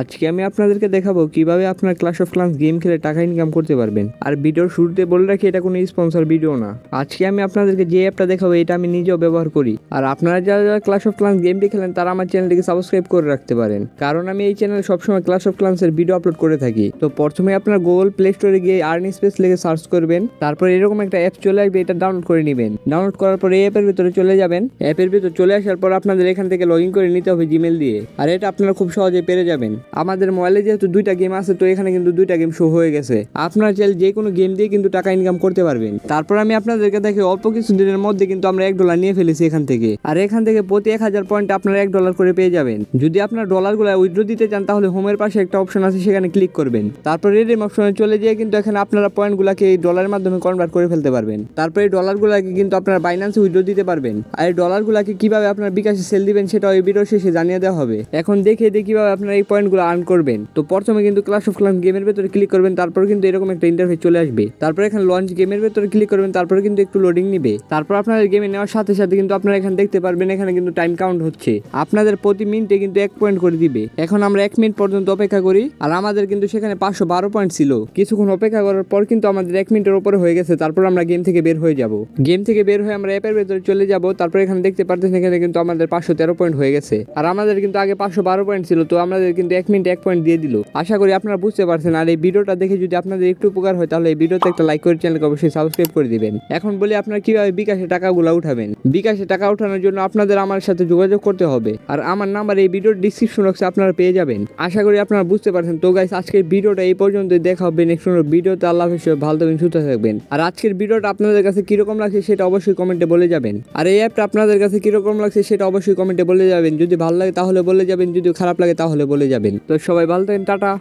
আজকে আমি আপনাদেরকে দেখাবো কীভাবে আপনার ক্লাস অফ ক্লান্স গেম খেলে টাকা ইনকাম করতে পারবেন। আর ভিডিওর শুরুতে বলে রাখি, এটা কোনো স্পন্সর ভিডিও না। আজকে আমি আপনাদেরকে যে অ্যাপটা দেখাবো, এটা আমি নিজেও ব্যবহার করি। আর আপনারা যারা যারা ক্লাস অফ ক্লান্স গেমটি খেলেন, তারা আমার চ্যানেলটিকে সাবস্ক্রাইব করে রাখতে পারেন। কারণ আমি এই চ্যানেলে সবসময় ক্লাস অফ ক্লান্সের ভিডিও আপলোড করে থাকি। তো প্রথমে আপনার গুগল প্লে স্টোরে গিয়ে আর্নি স্পেস লিখে সার্চ করবেন। তারপর এরকম একটা অ্যাপ চলে আসবে, এটা ডাউনলোড করে নেবেন। ডাউনলোড করার পর এই অ্যাপের ভিতরে চলে যাবেন। অ্যাপের ভিতরে চলে আসার পর আপনাদের এখান থেকে লগ ইন করে নিতে হবে জিমেল দিয়ে। আর এটা আপনারা খুব সহজে পেরে যাবেন। আমাদের মোবাইলে যেহেতু দুইটা গেম আছে, তো এখানে কিন্তু দুইটা গেম শো হয়ে গেছে। আপনারা চাইলে যে কোনো গেম দিয়ে কিন্তু টাকা ইনকাম করতে পারবেন। তারপর আমি আপনাদেরকে দেখে অল্প কিছু দিনের মধ্যে কিন্তু আমরা এক ডলার নিয়ে ফেলেছি এখান থেকে। আর এখান থেকে প্রতি এক হাজার পয়েন্ট আপনারা এক ডলার করে পেয়ে যাবেন। যদি আপনার ডলারগুলো উইথড্র দিতে চান, তাহলে হোমের পাশে একটা অপশন আছে, সেখানে ক্লিক করবেন। তারপর রেডিম অপশনে চলে যেয়ে কিন্তু এখানে আপনারা পয়েন্টগুলোকে এই ডলারের মাধ্যমে কনভার্ট করে ফেলতে পারবেন। তারপর এই ডলারগুলোকে কিন্তু আপনারা বাইন্যান্সে উইথড্র দিতে পারবেন। আর এই ডলারগুলোকে কীভাবে আপনার বিকাশে সেল দিবেন সেটা এই ভিডিও শেষে জানিয়ে দেওয়া হবে। এখন দেখে দিয়ে কীভাবে আপনারা এই পয়েন্টগুলো আর্ন করবেন। তো প্রথমে কিন্তু ক্লাস অফ ক্লাস গেমের ভেতরে ক্লিক করবেন, তারপর কিন্তু এরকম একটা ইন্টারফেস চলে আসবে। তারপর এখানে লঞ্চ গেমের ভেতরে ক্লিক করবেন, তারপর কিন্তু একটু লোডিং নিবে। তারপর আপনাদের গেমে নেওয়ার সাথে সাথে কিন্তু আপনারা এখানে দেখতে পারবেন, এখানে কিন্তু টাইম কাউন্ট হচ্ছে। আপনাদের প্রতি মিনিটে কিন্তু এক পয়েন্ট করে দিবে। এখন আমরা এক মিনিট পর্যন্ত অপেক্ষা করি, আর আমাদের কিন্তু সেখানে পাঁচশো বারো পয়েন্ট ছিল। কিছুক্ষণ অপেক্ষা করার পর কিন্তু আমাদের এক মিনিটের উপরে হয়ে গেছে, তারপর আমরা গেম থেকে বের হয়ে যাব। গেম থেকে বের হয়ে আমরা অ্যাপের ভেতরে চলে যাব, তারপর এখানে দেখতে পারতেছেন এখানে কিন্তু আমাদের পাঁচশো তেরো পয়েন্ট হয়ে গেছে। আর আমাদের কিন্তু আগে পাঁচশো বারো পয়েন্ট ছিল, তো আমাদের কিন্তু এক মিনিট, এক পয়েন্ট দিয়ে দিল। আশা করি আপনারা বুঝতে পারছেন। আর এই ভিডিওটা দেখে যদি আপনাদের একটু উপকার হয়, তাহলে এই ভিডিওতে একটা লাইক করে চ্যানেলকে অবশ্যই সাবস্ক্রাইব করে দিবেন। এখন বলি আপনারা কীভাবে বিকাশে টাকাগুলো উঠাবেন। বিকাশে টাকা উঠানোর জন্য আপনাদের আমার সাথে যোগাযোগ করতে হবে। আর আমার নাম্বার এই ভিডিওর ডিসক্রিপশন বক্সে আপনারা পেয়ে যাবেন। আশা করি আপনারা বুঝতে পারছেন। তো গাইস আজকের ভিডিওটা এই পর্যন্ত দেখা হবে নেক্সট ভিডিওতে। আল্লাহ হাফেজ। সবাই ভালো থাকবেন, সুস্থ থাকবেন। আর আজকের ভিডিওটা আপনাদের কাছে কীরকম লাগছে সেটা অবশ্যই কমেন্টে বলে যাবেন। আর এই অ্যাপটা আপনাদের কাছে কীরকম লাগছে সেটা অবশ্যই কমেন্টে বলে যাবেন। যদি ভালো লাগে তাহলে বলে যাবেন, যদি খারাপ লাগে তাহলে বলে যাবেন তো সবাই ভালো থাকেন টাটা।